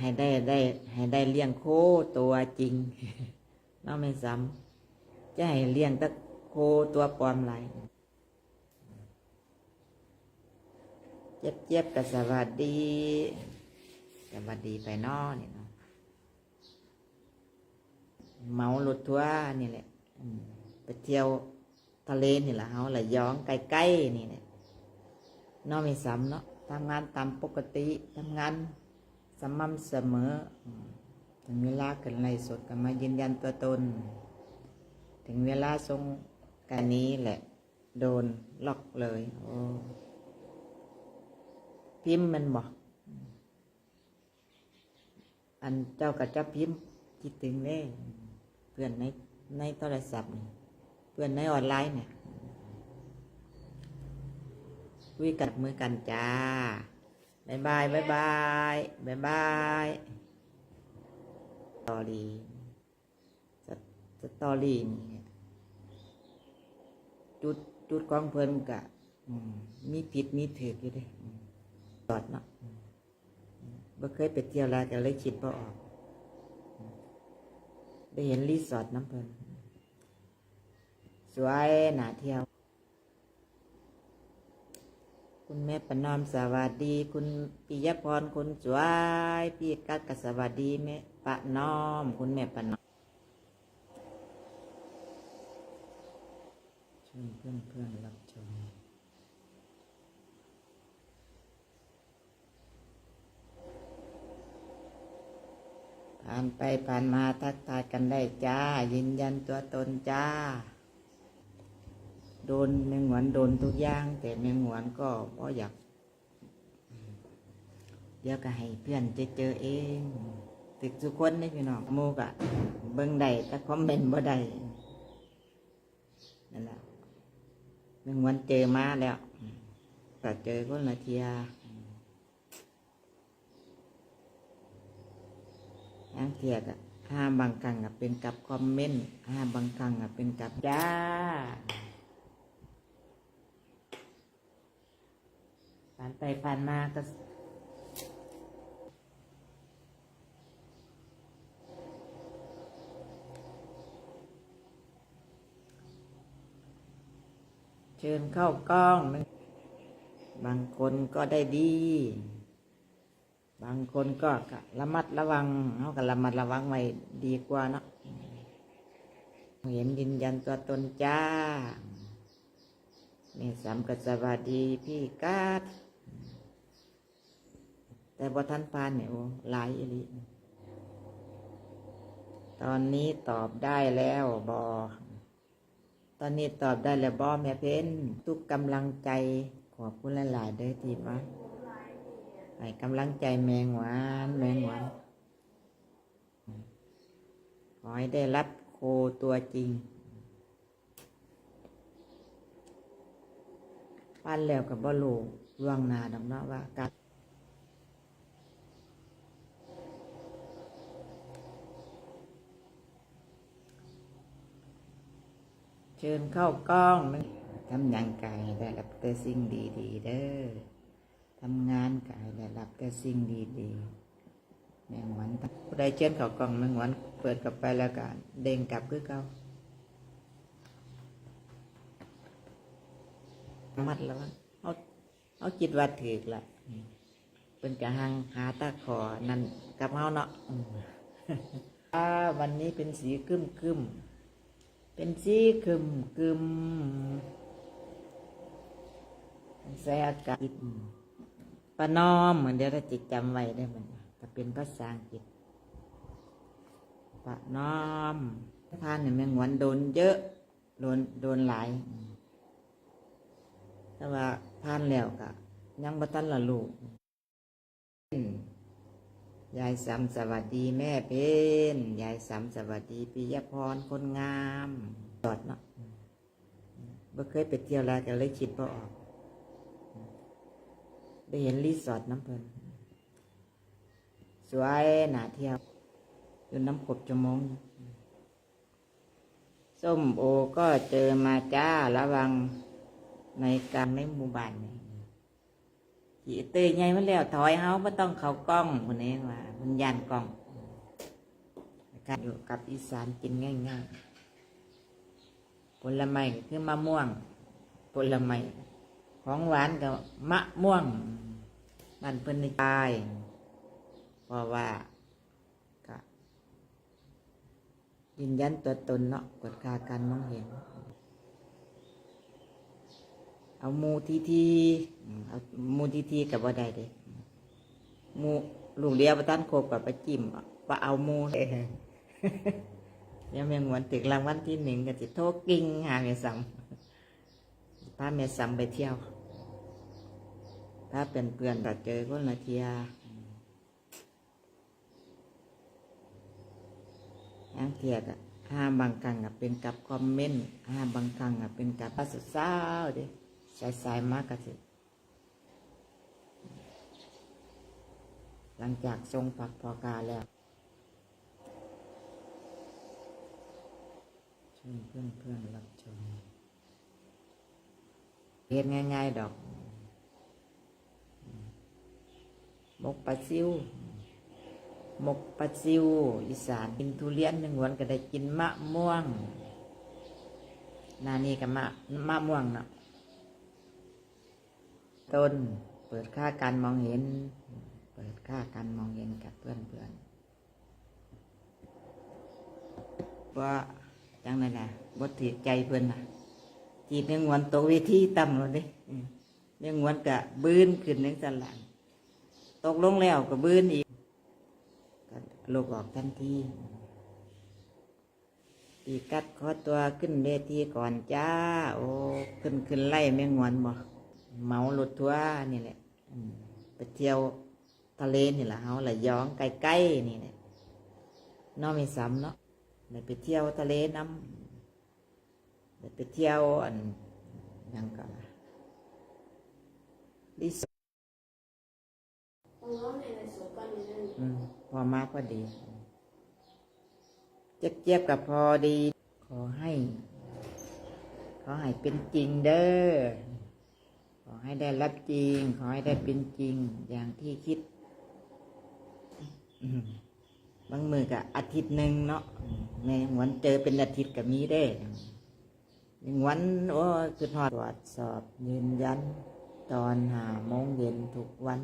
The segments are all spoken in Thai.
ให้ได้ได้ ให้ได้เลี้ยงโคตัวจริงเนาะไม่ซ้ำจะให้เลี้ยงตะโคตัวปลอมไรเจ็บเจ็บกับสวัสดีสวัสดีไปนอนี่เนาะเมารถทัวร์นี่แหละไปเที่ยวทะเลนี่แหละเฮาละย้องใกล้ๆนี่แหละเนาะไม่ซ้ำเนาะทำงานตามปกติทำงาน สม่ำเสมอ ถึงเวลากันไล่สดกันมายืนยันตัวตน ถึงเวลาทรงการนี้แหละ โดนล็อกเลยโอ้พิมพ์มันบอกอันเจ้ากับเจ้าพิมพ์คิดถึงเด้เพื่อนในในโทรศัพท์นี่เพื่อนในออนไลน์เนี่ยคุยกันมือกันจ้า บายบายบายบายบายบายสตอรี่สตสตอรี่นี่จุดจุดของเพิ่นกะอืมมีผิดมีถืออยู่เด้อืมตอดเนาะอืมบ่เคยไปเที่ยวแล้วก็เลยคิดบ่ออกอืมได้เห็นรีสอร์ทน้ำเพิ่นสวยน่าเที่ยว คุณแม่ประนอมสวัสดี คุณปิยพรคุณสวยพี่กัดกสวัสดีแม่ประนอม คุณแม่ประนอมชิญเพื่อนเพื่อนรับชมผ่านไปผ่านมาทักทายกันได้จ้ายืนยันตัวตนจ้า ดนแมงหวนโดนทุกอย่าง แต่แมงหวนก็บ่อยากเดี๋ยวก็ให้เพื่อนจะเจอเองตึกทุกคนนี่พี่น้องหมูกะเบิ่งได้แต่คอมเมนต์บ่ได้นั่นแหละแมงหวนเจอมาแล้วก็เจอคนละเทียอังเทียกะห้าบางครั้งอะเป็นกับคอมเมนต์ห้าบางครั้งอะเป็นกับจ้าานไปผ่านมาก็เชิญเข้ากล้อง บางคนก็ได้ดี บางคนก็กะระมัดระวังเขาก็ระมัดระวังไว้ดีกว่าเนาะเห็นยืนยันตัวตนจ้าแม่สามก็สวัสดีพี่กาด แต่บ่ทันพานเนี่ยโอ้หลายอีหลีตอนนี้ตอบได้แล้วบอตอนนี้ตอบได้แล้วบอแม่เพ้นทุกกำลังใจขอบคุณหลายๆเด้อที่าให้กำลังใจแมงหวานแมงหวานขอให้ได้รับโคตัวจริงปั้นแล้วกับบ่ลูล่วงนาดอกเนาะว่าการ เชิญเข้ากล้องนะทำหยังกายได้รับแต่สิ่งดีๆเด้อทำงานกายได้รับแต่สิ่งดีๆแมงวันผู้ใดเชิญเข้ากล้องแมงวันเปิดกลับไปแล้วก็เด้งกลับคือเก่ามัดแล้ววะเอาเอาจิตว่าถือกละอืมเป็นกระหังหาตาขอนั่นกับเฮาเนาะอืมอ่าวันนี้เป็นสีกึมกึมๆ เป็นสีกึมกึมใส่อากาศประนอมเหมือนเดี๋ยวเราจิตจำไว้ได้มันถ้าเป็นภาษาอังกฤษประนอมพานเนี่ยแมงวันโดนเยอะ โดนโดนหลาย แต่ว่าพานแล้วก็ยังบ่ทันละลูก ยายสามสวัสดีแม่เพนยายสามสวัสดีปิยพรคนงามจอดเนาะบ่เคยไปเที่ยวแล้วก็เลยคิดบ่ออกได้เห็นรีสอร์ทน้ำเพลินสวยหนาเที่ยวอยู่น้ำกบจมงส้มโอก็เจอมาจ้าระวังในกลางในหมู่บ้านนี่ ขี่เตยไงมันแล้วถอยเฮาไม่ต้องเขากล้องคนนี้ว่ามันยานกล่องการอยู่กับอีสานกินง่ายๆผลไม้คือมะม่วงผลไม้ของหวานกับมะม่วงมันเพิ่นในตายเพราะว่าก็ยืนยันตัวตนเนาะกดคาการมองเห็น เอามูทีทีเอามูทีทีกับว่าได้เด้หมูลูกเลี้ยประทานโคกกับไปจิ้มว่าเอามูเลยยังแมงวันตึกรางวัลที่หนึ่งก็จะโทกิ้งหาเมสัมพาเมสัมไปเที่ยวถ้าเป็นเพื่อนก็เจอคนละเทียอังเทียกอะห้ามบางครั้งอะเป็นกับคอมเมนต์ห้ามบางครั้งอะเป็นกับภาษาสาวๆเดิ สายสายๆมากก็สิหลังจากทรงฝักพอกาแล้วชิญเพื่อนเพื่อนๆรับชมเฮ็ดง่าย ๆ ดอกหมกปลาซิวหมกปลาซิวอีสานกินทุเรียนหนึ่งวันก็ได้กินมะม่วงนานี่กับมะมะม่วงเนาะ ต้น เปิดค่าการมองเห็น เปิดค่าการมองเห็นกับเพื่อนเพื่อนว่าจังนั้นะบทถือใจเพื่อนนะจีบเรื่องวนโตวเวทีต่ำเลยเด้อืมเรื่องวนกะบืนขึ้นเนึงสลังตกลงแล้วก็บื้นอีกลูกออกทันทีปีกัดขอตัวขึ้นเวทีก่อนจ้า โอ้ขึ้นขึ้นไล่แม่งวนบ่ เหมารถทัวร์นี่แหละอืมไปเที่ยวทะเลนี่แหละเฮาละยองใกล้ๆนี่แหละเนอกไม่ซ้ำเนาะได้ไปเที่ยวทะเลน้ำได้ไปเที่ยวอันหยังก็ล่ะรีสอร์ทต้องร้องในในสวนก่อนนี่นั่นอืมพอมากพอดี เจ็บเจ็บๆกับพอดี ขอให้ ขอให้เป็นจริงเด้อข อให้ได้รับจริง ขอให้ได้เป็นจริงอย่างที่คิด บางมือกับอาทิตย์หนึ่งเนาะแม่วันเจอเป็นอาทิตย์กับมีได้หนึ่งวันโอ้คือทอดตรวจสอบยืนยัน ตอนหาโมงเย็นทุกวัน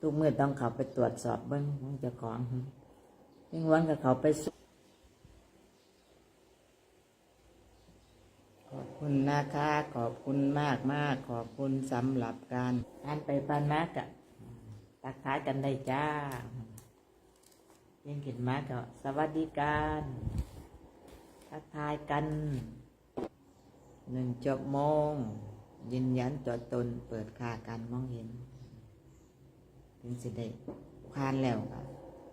ทุกเมื่อต้องเขาไปตรวจสอบเบิ้งของเจ้าของยังวันกับเขาไปสุขอบ คุณนะคะขอบคุณมากมากขอบคุณสำหรับการอ่านไปปานมากะตักทายกันได้จ้ายังเห็นมากก็สวัสดีการทักทายกันหนึ่งจบโมง ยืนยันตัวตนเปิดค่าการมองเห็น ถึงสิได้ผ่านแล้ว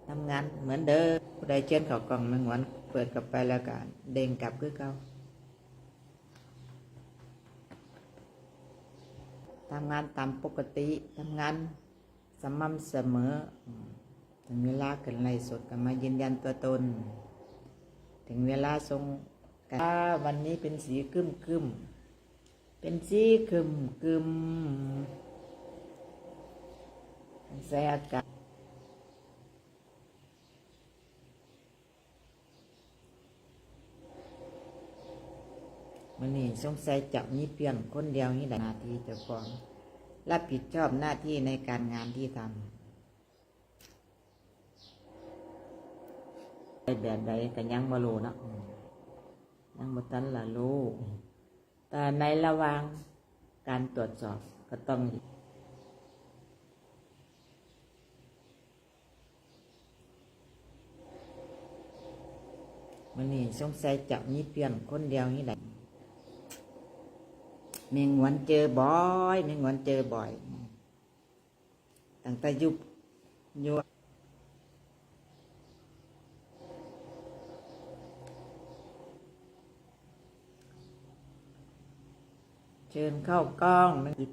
ทำงานเหมือนเดิมผู้ใดเชิญเขากล่องหนึ่งวันเปิดกลับไปแล้วก็เด้งกลับคือเก่าำงานตามปกติทำงานสม่ำเสมอถึงเวลาเกินไล่สดก็มายืนยันตัวตน ถึงเวลาทรงกันอ่าวันนี้เป็นสีกึมกึมเป็นสีกึมกึมๆใส่อากาศมันนี่สงสัยจับนี่เพียงคนเดียวนี่แหละนาทีเจ้าของ รับผิดชอบหน้าที่ในการงานที่ทำไปแบบใดก็ยังบ่รู้เนาะยังบ่ทันละรู้แต่ในระหว่างการตรวจสอบก็ต้องมันนี่สงสัยจับนี่เพียงคนเดียวนี่แหละ เมงวันเจอบ่อยเมงวันเจอบ่อยตั้งแต่ยุบยุบเชิญเข้ากล้องนะจิต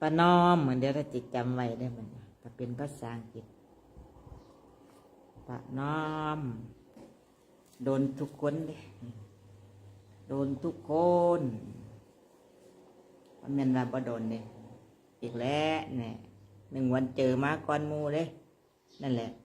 ประนอมเหมือนเดี๋ยวถ้าจิตจำไว้ได้มันถ้าเป็นภาษาอังกฤษประนอม โดนทุกคนเลยโดนทุกคน มันเป็นว่าบ่โดนเลยอีกแล้วเนี่ยหนึ่งวันเจอมาก่อนมูเลยนั่นแหละ